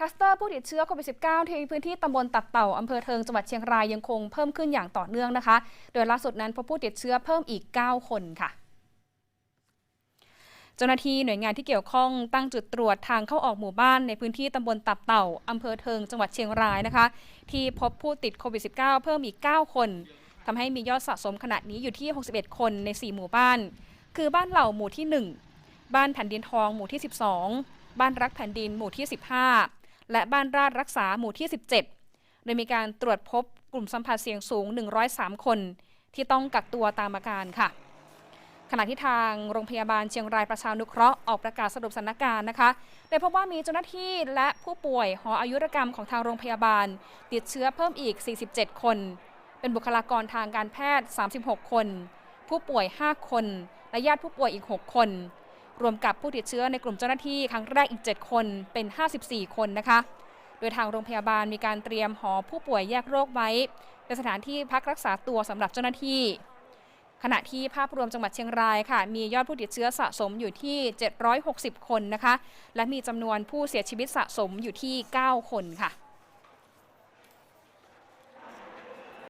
คลัสเตอร์ผู้ติดเชื้อโควิด -19 ที่พื้นที่ตำบลตับเต่าอำเภอเทิงจังหวัดเชียงรายยังคงเพิ่มขึ้นอย่างต่อเนื่องนะคะ โดยล่าสุดนั้นพบผู้ติดเชื้อเพิ่มอีก 9 คนค่ะเจ้าหน้าที่หน่วยงานที่เกี่ยวข้องตั้งจุดตรวจทางเข้าออกหมู่บ้านในพื้นที่ตำบลตับเต่าอำเภอเทิงจังหวัดเชียงรายนะคะ ที่พบผู้ติดโควิด -19 เพิ่มอีก 9 คนทำให้มียอดสะสมขณะนี้อยู่ที่ 61 คนใน 4 หมู่บ้าน คือบ้านเหล่าหมู่ที่ 1 บ้านแผ่นดินทองหมู่ที่ 12 บ้านรักแผ่นดินหมู่ที่ 15 และบ้านราชรักษาหมู่ที่ 17 โดยมีการตรวจพบกลุ่มสัมผัสเสี่ยงสูง 103 คน ที่ต้องกักตัวตามอาการค่ะ ขณะที่ทางโรงพยาบาลเชียงรายประชานุเคราะห์ออกประกาศสรุปสถานการณ์นะคะโดยพบว่ามีเจ้าหน้าที่และผู้ป่วยหออายุรกรรมของทางโรงพยาบาล ติดเชื้อเพิ่มอีก 47 คน เป็นบุคลากรทางการแพทย์ 36 คน ผู้ป่วย 5 คน และญาติผู้ป่วยอีก 6 คน รวมกับผู้ติดเชื้อในกลุ่มเจ้าหน้าที่ครั้งแรกอีก 7 คนเป็น 54 คนนะคะ โดยทางโรงพยาบาลมีการเตรียมหอผู้ป่วยแยกโรคไว้เป็นสถานที่พักรักษาตัวสำหรับเจ้าหน้าที่ ขณะที่ภาพรวมจังหวัดเชียงรายค่ะ มียอดผู้ติดเชื้อสะสมอยู่ที่ 760 คนนะคะ และมีจำนวนผู้เสียชีวิตสะสมอยู่ที่ 9 คนค่ะ